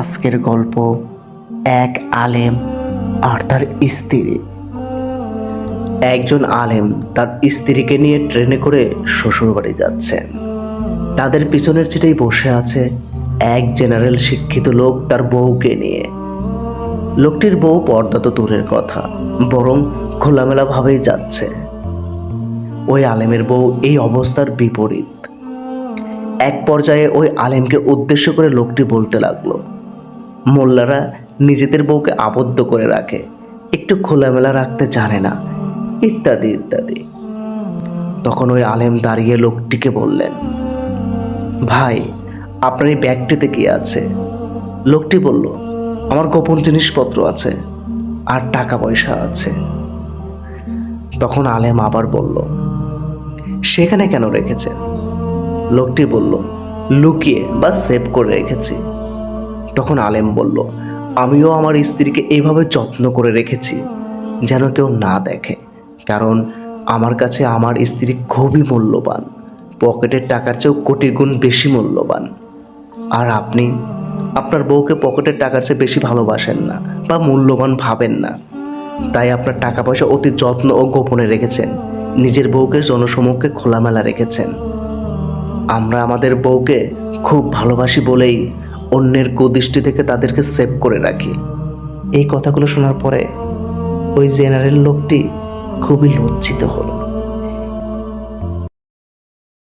আজকের গল্প, এক আলেম আর তার স্ত্রী। একজন আলেম তার স্ত্রীকে নিয়ে ট্রেনে করে শ্বশুরবাড়ি যাচ্ছেন। তাদের পিছনের চিটেই বসে আছে এক জেনারেল শিক্ষিত লোক তার বউকে নিয়ে। লোকটির বউ পর্দা তো দূরের কথা, বরং খোলামেলাভাবেই যাচ্ছে। ওই আলেমের বউ এই অবস্থার বিপরীত। এক পর্যায়ে ওই আলেমকে উদ্দেশ্য করে লোকটি বলতে লাগল মোল্লারা নিজেদের বউকে আবদ্ধ করে রাখে, একটু খোলামেলা রাখতে জানে না, ইত্যাদি ইত্যাদি। তখন ওই আলেম দাঁড়িয়ে লোকটিকে বললেন, ভাই, আপনার এই ব্যাগটিতে কি আছে? লোকটি বলল, আমার গোপন জিনিসপত্র আছে আর টাকা পয়সা আছে। তখন আলেম আবার বলল, সেখানে কেন রেখেছেন? লোকটি বলল, লুকিয়ে বা সেভ করে রেখেছি। তখন আলেম বলল, আমিও আমার স্ত্রীকে এইভাবে যত্ন করে রেখেছি, যেন কেউ না দেখে, কারণ আমার কাছে আমার স্ত্রী খুবই মূল্যবান, পকেটের টাকার চেয়েও কোটি গুণ বেশি মূল্যবান। আর আপনি, আপনার বউকে পকেটের টাকার চেয়ে বেশি ভালোবাসেন না বা মূল্যবান ভাবেন না। তাই আপনার টাকা পয়সা অতি যত্ন ও গোপনে রেখেছেন, নিজের বউকে জনসমক্ষে খোলামেলা রেখেছেন। আমরা আমাদের বউকে খুব ভালোবাসি বলেই অন্যের কুদৃষ্টি থেকে তাদেরকে সেভ করে রাখি। এই কথাগুলো শোনার পরে ওই জেনারেল লোকটি খুবই লজ্জিত হলো।